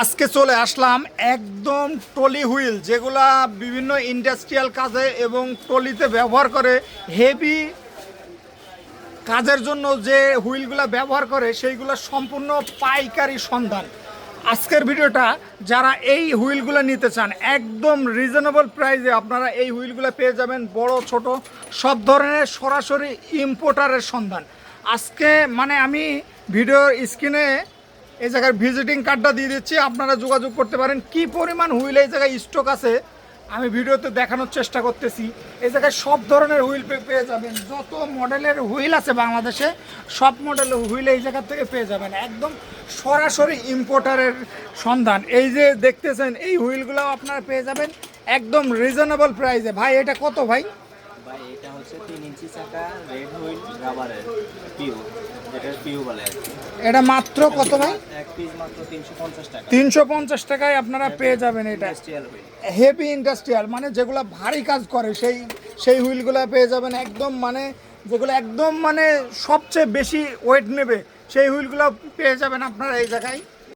আজকে চলে আসলাম একদম টলি হুইল, যেগুলা বিভিন্ন ইন্ডাস্ট্রিয়াল কাজে এবং টলিতে ব্যবহার করে। হেভি কাজের জন্য যে হুইলগুলো ব্যবহার করে, সেইগুলো সম্পূর্ণ পাইকারি সন্ধান। আজকের ভিডিওটা যারা এই হুইলগুলো নিতে চান, একদম রিজনেবল প্রাইসে আপনারা এই হুইলগুলো পেয়ে যাবেন বড়, ছোট, সব ধরনের সরাসরি ইম্পোর্টারের সন্ধান। আজকে মানে আমি ভিডিওর স্ক্রিনে এই জায়গায় ভিজিটিং কার্ডটা দিয়ে দিচ্ছি। আপনারা যোগাযোগ করতে পারেন। কি পরিমাণ হুইল এই জায়গায় স্টক আছে, আমি ভিডিওতে দেখানোর চেষ্টা করতেছি। এই জায়গায় সব ধরনের হুইল পেয়ে যাবেন। যত মডেলের হুইল আছে বাংলাদেশে, সব মডেলের হুইল এই জায়গা থেকে পেয়ে যাবেন। একদম সরাসরি ইম্পোর্টারের সন্ধান। এই যে দেখতেছেন, এই হুইলগুলো আপনারা পেয়ে যাবেন। একদম রিজনেবল প্রাইসে ভাই, এটা কত ভাই? ভাই এটা হচ্ছে তিন ইঞ্চি চাকা রেড হুইল রাবারের পিউ যেটা পিউ বলে এটা মাত্র কত ভাই? এক পিস মাত্র তিনশো পঞ্চাশ টাকা। তিনশো পঞ্চাশ টাকায় আপনারা পেয়ে যাবেন এটা। হেভি ইন্ডাস্ট্রিয়াল মানে যেগুলো ভারী কাজ করে সেই সেই হুইলগুলো পেয়ে যাবেন একদম মানে যেগুলো একদম মানে সবচেয়ে বেশি ওয়েট নেবে সেই হুইলগুলো পেয়ে যাবেন আপনারা এই জায়গায়।